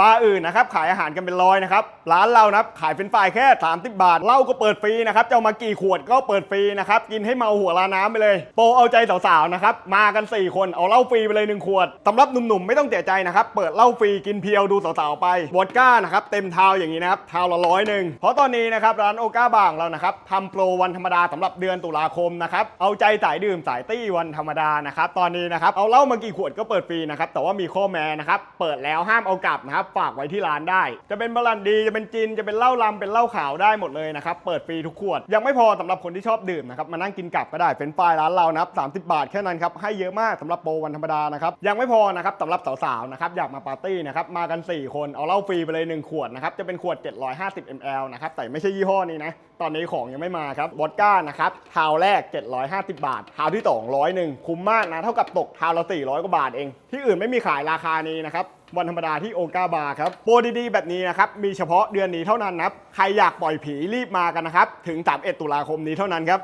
บาร์อื่นนะครับขายอาหารกันเป็นร้อยนะครับร้านเรานะครับขายเป็นฝ่ายแค่ 30 บาทเหล้าก็เปิดฟรีนะครับจะเอามากี่ขวดก็เปิดฟรีนะครับกินให้เมาหัวลาน้ำไปเลย โปรเอาใจสาวๆนะครับมากัน 4 คนเอาเหล้าฟรีไปเลย 1 ขวดสำหรับหนุ่มๆไม่ต้องเสียใจนะครับเปิดเหล้าฟรีกินเพียวดูสาวๆไปวอดก้านะครับเต็มเท้าอย่างนี้นะครับเท้าละร้อยหนึ่งเพราะตอนนี้นะครับร้านโอก้าบางเรานะครับทำโปรวันธรรมดาสำหรับเดือนตุลาคมนะครับเอาใจสายดื่มสายตี้วันธรรมดานะครับตอนนี้นะครับเอาเหล้ามากี่ขวดก็เปิดฟรีนะครับแต่ว่ามีข้อแม้นะครับเปิดแล้วห้ามเอากลับนะครับฝากไว้ที่ร้านได้ จะเป็นบรันดีจะเป็นจินจะเป็นเหล้าลำเป็นเหล้าขาวได้หมดเลยนะครับเปิดฟรีทุกขวด ยังไม่พอสำหรับคนที่ชอบดื่มนะครับมานั่งกินกลับก็ได้เป็นไฟล์ร้านเรานะครับ30 บาทแค่นั้นครับให้เยอะมากสำหรับโปรวันธรรมดานะครับยังไม่พอนะครับสำหรับสาวๆนะครับอยากมาปาร์ตี้นะครับมากัน 4 คนเอาเหล้าฟรีไปเลย 1 ขวดนะครับจะเป็นขวด 750 ml นะครับแต่ไม่ใช่ยี่ห้อนี้นะตอนนี้ของยังไม่มาครับวอดก้านะครับทาวแรก 750 บาททาวที่2 100หนึ่งคุ้มมากนะเท่ากับตกทาวละ400กว่าบาทเอง ที่อื่นไม่มีขายราคานี้นะครับวันธรรมดาที่โอกาบาร์ครับ โปรดีๆ แบบนี้นะครับมีเฉพาะเดือนนี้เท่านั้นนะครับ ใครอยากปล่อยผีรีบมากันนะครับ ถึง 31 ตุลาคมนี้เท่านั้นครับ